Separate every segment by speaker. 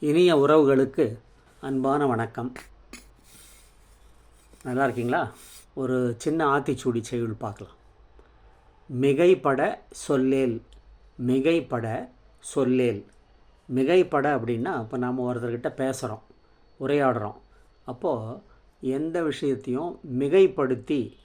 Speaker 1: இனிய உறவுகளுக்கு அன்பான வணக்கம். நல்லா இருக்கீங்களா? ஒரு சின்ன ஆத்திச்சூடி செய்யுள் பார்க்கலாம். மிகைப்பட சொல்லேல் மிகைப்பட சொல்லேல். மிகைப்பட அப்படின்னா இப்போ நாம் ஒருத்தர்கிட்ட பேசுகிறோம் உரையாடுறோம். அப்போது எந்த விஷயத்தையும் மிகைப்படுத்தி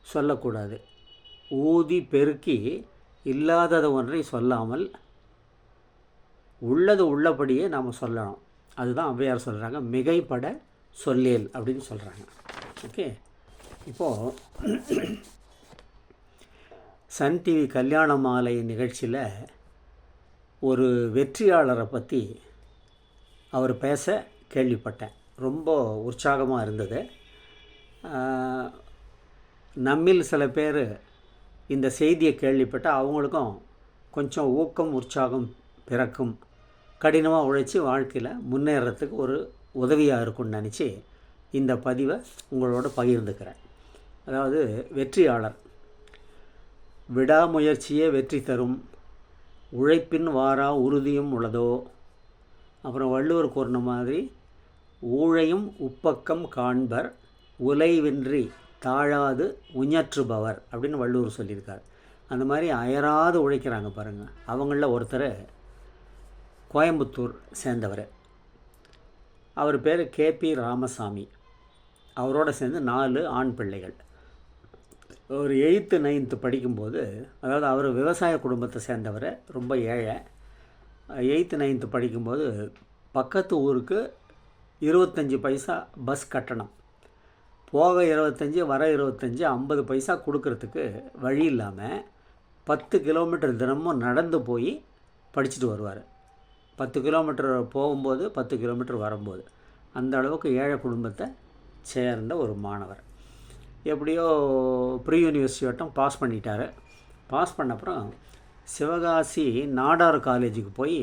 Speaker 1: சொல்லக்கூடாது. ஊதி பெருக்கி இல்லாதது ஒன்றை சொல்லாமல் உள்ளது உள்ளபடியே நாம் சொல்லணும். அதுதான் ஔவையார் சொல்கிறாங்க மிகைப்பட சொல்லேல் அப்படின்னு சொல்கிறாங்க ஓகே? இப்போது சன் டிவி கல்யாண மாலை நிகழ்ச்சியில் ஒரு வெற்றியாளரை பற்றி அவர் பேச கேள்விப்பட்டேன். ரொம்ப உற்சாகமாக இருந்தது. நம்மில் சில பேர் இந்த செய்தியை கேள்விப்பட்டு அவங்களுக்கும் கொஞ்சம் ஊக்கம் உற்சாகம் பிறக்கும் கடினமாக உழைச்சி வாழ்க்கையில் முன்னேறத்துக்கு ஒரு உதவியாக இருக்கும்னு நினச்சி இந்த பதிவை உங்களோட பகிர்ந்துக்கிறேன். அதாவது வெற்றியாளர். விடாமுயற்சியே வெற்றி தரும். உழைப்பின் வாரா உறுதியும் உள்ளதோ? அப்புறம் வள்ளுவர் கூறின மாதிரி ஊழையும் உப்பக்கம் காண்பர் உலைவின்றி தாழாது உஞற்றுபவர் அப்படின்னு வள்ளுவர் சொல்லியிருக்கார். அந்த மாதிரி அயராது உழைக்கிறாங்க பாருங்கள் அவங்களில் ஒருத்தரை கோயம்புத்தூர் சேர்ந்தவர். அவர் பேர் கேபி ராமசாமி. அவரோட சேர்ந்து நாலு ஆண் பிள்ளைகள். ஒரு எயித்து நைன்த்து படிக்கும்போது அதாவது அவர் விவசாய குடும்பத்தை சேர்ந்தவர் ரொம்ப ஏழை. எயித்து நைன்த்து படிக்கும்போது பக்கத்து ஊருக்கு இருபத்தஞ்சி பைசா பஸ் கட்டணம். போக இருபத்தஞ்சி வர இருபத்தஞ்சி ஐம்பது பைசா கொடுக்கறதுக்கு வழி இல்லாமல் பத்து கிலோமீட்டர் தினமும் நடந்து போய் படிச்சுட்டு வருவார். பத்து கிலோமீட்டர் போகும்போது பத்து கிலோமீட்டர் வரும்போது. அந்த அளவுக்கு ஏழை குடும்பத்தை சேர்ந்த ஒரு மாணவர். எப்படியோ ப்ரீ யூனிவர்சிட்டி வட்டம் பாஸ் பண்ணிட்டார். பாஸ் பண்ண அப்புறம் சிவகாசி நாடார் காலேஜுக்கு போய்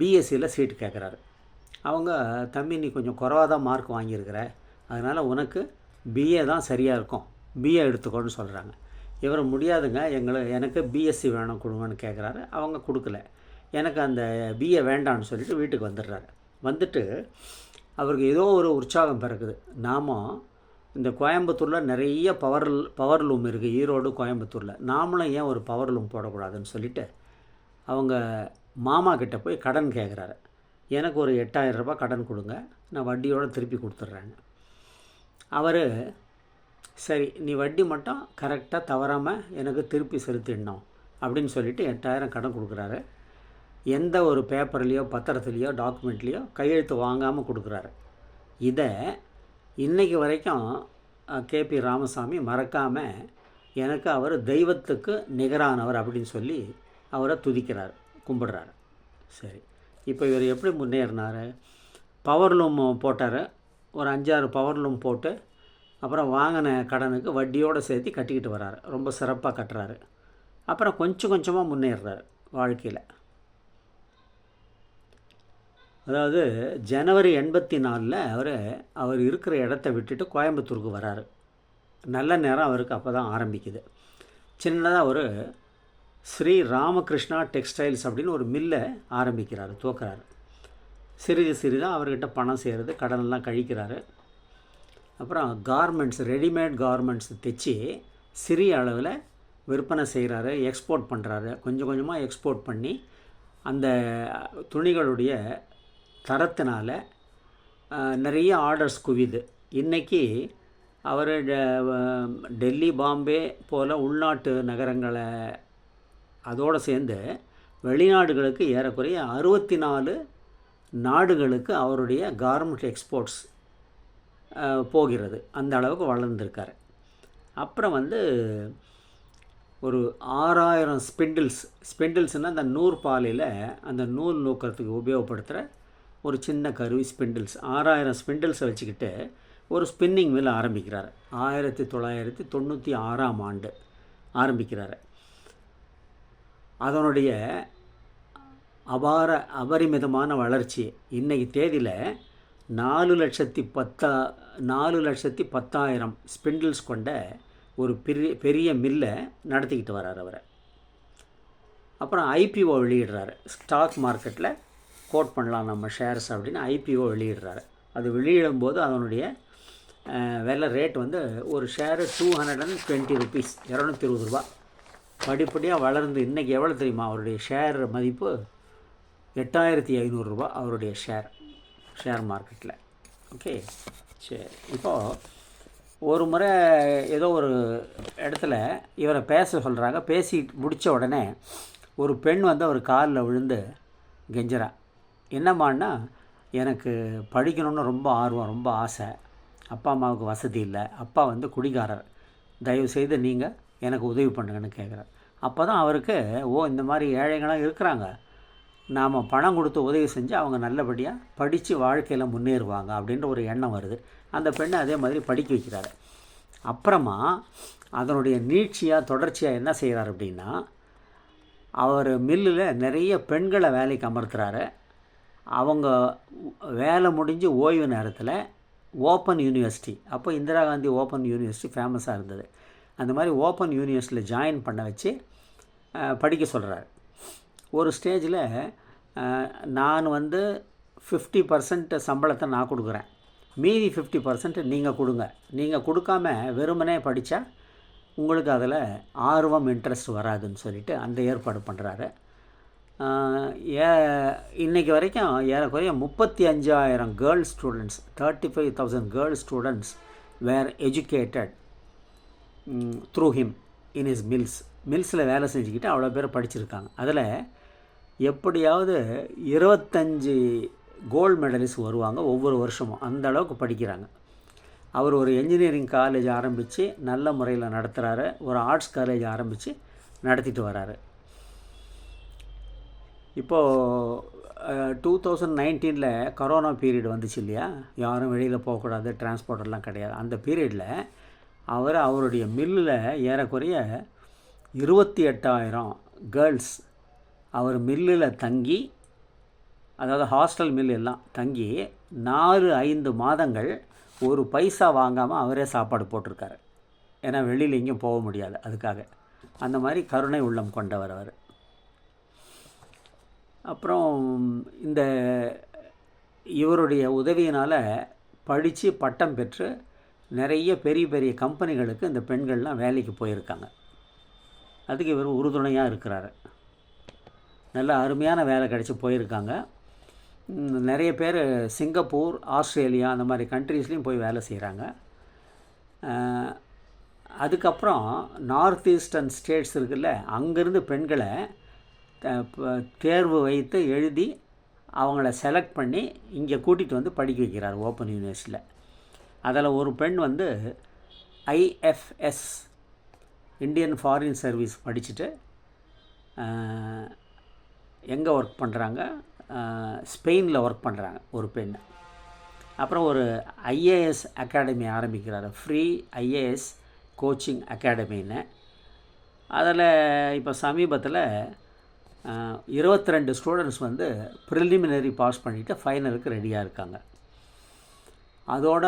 Speaker 1: பிஎஸ்சியில் சீட்டு கேட்குறாரு அவங்க தம்பி நீ கொஞ்சம் குறவாக தான் மார்க் வாங்கியிருக்கிற. அதனால் உனக்கு பிஏ தான் சரியாக இருக்கும். பிஏ எடுத்துக்கோன்னு சொல்கிறாங்க இவர் முடியாதுங்க. எங்களை எனக்கு பிஎஸ்சி வேணும் கொடுங்கன்னு கேட்குறாரு அவங்க கொடுக்கல. எனக்கு அந்த பிஏ வேண்டாம்னு சொல்லிட்டு வீட்டுக்கு வந்துடுறாரு. வந்துட்டு அவருக்கு ஏதோ ஒரு உற்சாகம் பிறக்குது. நாம் இந்த கோயம்புத்தூரில் நிறைய பவர் பவர் லூம் இருக்குது ஈரோடு கோயம்புத்தூரில். நாமளும் ஏன் ஒரு பவர் லூம் போடக்கூடாதுன்னு சொல்லிட்டு அவங்க மாமா கிட்டே போய் கடன் கேட்குறாரு எனக்கு ஒரு எட்டாயிரம் ரூபாய் கடன் கொடுங்க. நான் வட்டியோடு திருப்பி கொடுத்துட்றேங்க அவர் சரி நீ வட்டி மட்டும் கரெக்டாக தவறாமல் எனக்கு திருப்பி செலுத்திடணும் அப்படின்னு சொல்லிவிட்டு எட்டாயிரம் கடன் கொடுக்குறாரு. எந்த ஒரு பேப்பர்லேயோ பத்திரத்துலேயோ டாக்குமெண்ட்லேயோ கையெழுத்து வாங்காமல் கொடுக்குறாரு. இதை இன்றைக்கு வரைக்கும் கேபி ராமசாமி மறக்காமல் எனக்கு அவர் தெய்வத்துக்கு நிகரானவர் அப்படின்னு சொல்லி அவரை துதிக்கிறார் கும்பிடுறாரு. சரி. இப்போ இவர் எப்படி முன்னேறினார்? பவர் லூம் போட்டார். ஒரு அஞ்சாறு பவர் லூம் போட்டு அப்புறம் வாங்கின கடனுக்கு வட்டியோடு சேர்த்து கட்டிக்கிட்டு வராரு. ரொம்ப சிறப்பாக கட்டுறாரு. அப்புறம் கொஞ்சம் கொஞ்சமாக முன்னேறுறாரு வாழ்க்கையில். அதாவது ஜனவரி எண்பத்தி நாலில் அவர் அவர் இருக்கிற இடத்த விட்டுட்டு கோயம்புத்தூருக்கு வராரு. நல்ல நேரம் அவருக்கு அப்போ தான் ஆரம்பிக்குது. சின்னதாக ஒரு ஸ்ரீ ராமகிருஷ்ணா டெக்ஸ்டைல்ஸ் அப்படின்னு ஒரு மில்லை ஆரம்பிக்கிறார் தோக்குறாரு சிறிது சிறிதாக அவர்கிட்ட பணம் சேருது கடனெல்லாம் கழிக்கிறாரு. அப்புறம் கார்மெண்ட்ஸ் ரெடிமேட் கார்மெண்ட்ஸ் தைச்சி சிறிய அளவில் விற்பனை செய்கிறாரு எக்ஸ்போர்ட் பண்ணுறாரு கொஞ்சம் கொஞ்சமாக எக்ஸ்போர்ட் பண்ணி அந்த துணிகளுடைய தரத்தினால நிறைய ஆர்டர்ஸ் குவிது. இன்றைக்கி அவர் டெல்லி பாம்பே போல் உள்நாட்டு நகரங்களை அதோடு சேர்ந்து வெளிநாடுகளுக்கு ஏறக்குறைய அறுபத்தி நாலு நாடுகளுக்கு அவருடைய கார்மெண்ட் எக்ஸ்போர்ட்ஸ் போகிறது. அந்த அளவுக்கு வளர்ந்துருக்காரு. அப்புறம் வந்து ஒரு ஆறாயிரம் ஸ்பிண்டில்ஸ் ஸ்பிண்டில்ஸ்னால் அந்த நூறு பாலையில் அந்த நூல் நூக்கிறதுக்கு உபயோகப்படுத்துகிற ஒரு சின்ன கருவி ஸ்பிண்டில்ஸ் ஆறாயிரம் ஸ்பிண்டில்ஸை வச்சுக்கிட்டு ஒரு ஸ்பின்னிங் மில் ஆரம்பிக்கிறார். ஆயிரத்தி தொள்ளாயிரத்தி தொண்ணூற்றி ஆறாம் ஆண்டு ஆரம்பிக்கிறார். அதனுடைய அபார அபரிமிதமான வளர்ச்சி இன்றைக்கு தேதியில் நாலு லட்சத்தி பத்தா நாலு லட்சத்தி பத்தாயிரம் ஸ்பிண்டில்ஸ் கொண்ட ஒரு பெரிய பெரிய மில்லை நடத்திக்கிட்டு வர்றார் அவர். அப்புறம் ஐபிஓ வெளியிடுறாரு. ஸ்டாக் மார்க்கெட்டில் கோட் பண்ணலாம் நம்ம ஷேர்ஸ் அப்படின்னு ஐபிஓ வெளியிடுறாரு. அது வெளியிடும்போது அதனுடைய வெலை விலை ரேட் வந்து ஒரு share two hundred and twenty rupees இரநூத்தி இருபது ரூபா. படிப்படியாக வளர்ந்து இன்றைக்கி எவ்வளோ தெரியுமா? அவருடைய ஷேர் மதிப்பு எட்டாயிரத்தி ஐநூறுரூபா அவருடைய ஷேர் ஷேர் மார்க்கெட்டில் ஓகே சரி இப்போது ஒரு முறை ஏதோ ஒரு இடத்துல இவரை பேச சொல்கிறாங்க பேசி முடித்த உடனே ஒரு பெண் வந்து அவர் காலில் விழுந்து கெஞ்சரா என்னம்மான்னா எனக்கு படிக்கணும்னு ரொம்ப ஆர்வம் ரொம்ப ஆசை. அப்பா அம்மாவுக்கு வசதி இல்லை. அப்பா வந்து குடிகாரர். தயவுசெய்து நீங்கள் எனக்கு உதவி பண்ணுங்கன்னு கேட்குறார் அப்போ தான் அவருக்கு ஓ இந்த மாதிரி ஏழைங்களாம் இருக்கிறாங்க. நாம் பணம் கொடுத்து உதவி செஞ்சு அவங்க நல்லபடியாக படித்து வாழ்க்கையில் முன்னேறுவாங்க அப்படின்ற ஒரு எண்ணம் வருது. அந்த பெண்ணை அதே மாதிரி படிக்க வைக்கிறாரு. அப்புறமா அதனுடைய நீட்சியாக தொடர்ச்சியாக என்ன செய்கிறார் அப்படின்னா அவர் மில்லில் நிறைய பெண்களை வேலைக்கு அமர்த்துறாரு. அவங்க வேலை முடிஞ்சு ஓய்வு நேரத்தில் ஓப்பன் யூனிவர்சிட்டி. அப்போ இந்திரா காந்தி ஓப்பன் யூனிவர்சிட்டி ஃபேமஸாக இருந்தது. அந்த மாதிரி ஓப்பன் யூனிவர்சிட்டியில் ஜாயின் பண்ண வச்சு படிக்க சொல்கிறாரு ஒரு ஸ்டேஜில் நான் வந்து ஃபிஃப்டி பர்சன்ட் சம்பளத்தை நான் கொடுக்குறேன். மீதி ஃபிஃப்டி பர்சன்ட் நீங்கள் கொடுங்க. நீங்கள் கொடுக்காம வெறுமனே படித்தா உங்களுக்கு அதில் ஆர்வம் இன்ட்ரெஸ்ட் வராதுன்னு சொல்லிட்டு அந்த ஏற்பாடு பண்ணுறாரு ஏ இன்றைக்கி வரைக்கும் ஏறக்குறைய முப்பத்தி அஞ்சாயிரம் girls students thirty five thousand girls students were educated through him in is mills மில்ஸில் வேலை செஞ்சுக்கிட்டு அவ்வளோ பேர் படிச்சிருக்காங்க. அதில் எப்படியாவது இருபத்தஞ்சி கோல்டு மெடலிஸ்ட் வருவாங்க ஒவ்வொரு வருஷமும். அந்த அளவுக்கு படிக்கிறாங்க. அவர் ஒரு என்ஜினியரிங் காலேஜ் ஆரம்பித்து நல்ல முறையில் நடத்துகிறாரு ஒரு ஆர்ட்ஸ் காலேஜ் ஆரம்பித்து நடத்திட்டு வராரு. இப்போது டூ தௌசண்ட் நைன்டீனில் கரோனா பீரியட் வந்துச்சு இல்லையா? யாரும் வெளியில் போகக்கூடாது டிரான்ஸ்போர்ட்டெல்லாம் கிடையாது. அந்த பீரியடில் அவர் அவருடைய மில்லில் ஏறக்குறைய இருபத்தி எட்டாயிரம் கேர்ள்ஸ் அவர் மில்லில் தங்கி அதாவது ஹாஸ்டல் மில் எல்லாம் தங்கி நாலு ஐந்து மாதங்கள் ஒரு பைசா வாங்காமல் அவரே சாப்பாடு போட்டிருக்காரு. ஏன்னா வெளியில் எங்கேயும் போக முடியாது அதுக்காக. அந்த மாதிரி கருணை உள்ளம் கொண்டவர் அவர். அப்புறம் இந்த இவருடைய உதவியினால் படித்து பட்டம் பெற்று நிறைய பெரிய பெரிய கம்பெனிகளுக்கு இந்த பெண்கள்லாம் வேலைக்கு போயிருக்காங்க. அதுக்கு இவர் உறுதுணையாக இருக்கிறாரு. நல்ல அருமையான வேலை கிடச்சி போயிருக்காங்க. நிறைய பேர் சிங்கப்பூர் ஆஸ்திரேலியா அந்த மாதிரி கண்ட்ரீஸ்லேயும் போய் வேலை செய்கிறாங்க அதுக்கப்புறம் நார்த் ஈஸ்டர்ன் ஸ்டேட்ஸ் இருக்குல்ல அங்கேருந்து பெண்களை தேர்வு வைத்து எழுதி அவங்கள செலக்ட் பண்ணி இங்கே கூட்டிகிட்டு வந்து படிக்க வைக்கிறார் ஓப்பன் யூனிவர்சிட்டியில் அதில் ஒரு பெண் வந்து ஐஎஃப்எஸ் இந்தியன் ஃபாரின் சர்வீஸ் படிச்சுட்டு எங்கே ஒர்க் பண்ணுறாங்க ஸ்பெயினில் ஒர்க் பண்ணுறாங்க ஒரு பெண். அப்புறம் ஒரு ஐஏஎஸ் அகாடமி ஆரம்பிக்கிறார். ஃப்ரீ ஐஏஎஸ் கோச்சிங் அகாடமின்னு அதில் இப்போ சமீபத்தில் இருபத்தி ரெண்டு ஸ்டூடெண்ட்ஸ் வந்து ப்ரிலிமினரி பாஸ் பண்ணிவிட்டு ஃபைனலுக்கு ரெடியாக இருக்காங்க. அதோட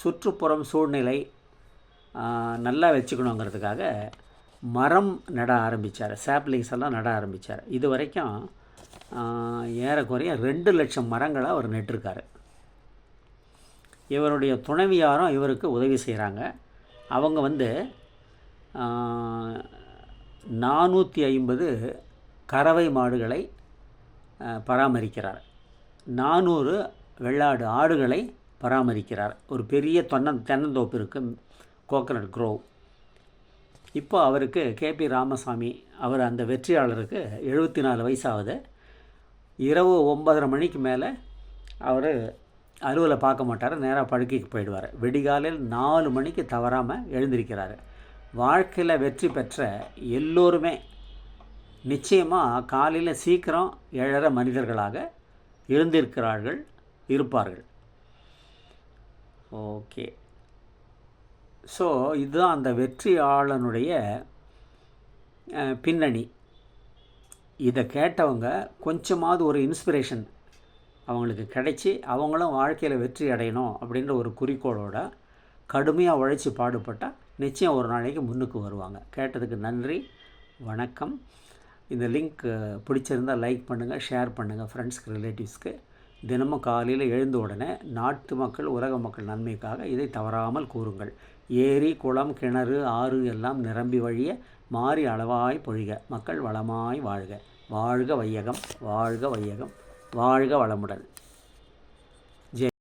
Speaker 1: சுற்றுப்புறம் சூழ்நிலை நல்லா வச்சுக்கணுங்கிறதுக்காக மரம் நட ஆரம்பித்தார் சாப்லிங்ஸ் எல்லாம் நட ஆரம்பித்தார் இது வரைக்கும் ஏறக்குறைய ரெண்டு லட்சம் மரங்களை அவர் நட்டிருக்காரு. இவருடைய துணைவியாரும் இவருக்கு உதவி செய்கிறாங்க அவங்க வந்து நானூற்றி ஐம்பது கறவை மாடுகளை பராமரிக்கிறார். நானூறு வெள்ளாடு ஆடுகளை பராமரிக்கிறார். ஒரு பெரிய தொன்னன் தென்னந்தோப்பு இருக்குது கோகனட் க்ரோவ் இப்போ அவருக்கு கேபி ராமசாமி அவர் அந்த வெற்றியாளருக்கு எழுபத்தி நாலு வயசாகுது. இரவு ஒன்பதரை மணிக்கு மேலே அவர் அலுவலை பார்க்க மாட்டார் நேராக படுக்கைக்கு போயிடுவார். வெடிகாலையில் நாலு மணிக்கு தவறாமல் எழுந்திருக்கிறார். வாழ்க்கையில் வெற்றி பெற்ற எல்லோருமே நிச்சயமாக காலையில் சீக்கிரம் எழற மனிதர்களாக இருந்திருக்கிறார்கள் இருப்பார்கள். ஓகே. ஸோ இதுதான் அந்த வெற்றியாளனுடைய பின்னணி. இதை கேட்டவங்க கொஞ்சமாவது ஒரு இன்ஸ்பிரேஷன் அவங்களுக்கு கிடைச்சி அவங்களும் வாழ்க்கையில் வெற்றி அடையணும் அப்படின்ற ஒரு குறிக்கோளோட கடுமையாக உழைச்சி பாடுபட்டால் நிச்சயம் ஒரு நாளைக்கு முன்னுக்கு வருவாங்க. கேட்டதுக்கு நன்றி வணக்கம். இந்த லிங்க் பிடிச்சிருந்தால் லைக் பண்ணுங்கள் ஷேர் பண்ணுங்கள் ஃப்ரெண்ட்ஸ்க்கு ரிலேட்டிவ்ஸ்க்கு தினமும் காலையில் எழுந்த உடனே நாட்டு மக்கள் உலக மக்கள் நன்மைக்காக இதை தவறாமல் கூறுங்கள். ஏரி குளம் கிணறு ஆறு எல்லாம் நிரம்பி வழிய மாறி அளவாய் பொழிக. மக்கள் வளமாய் வாழ்க. வாழ்க வையகம் வாழ்க வையகம் வாழ்க வளமுடன்.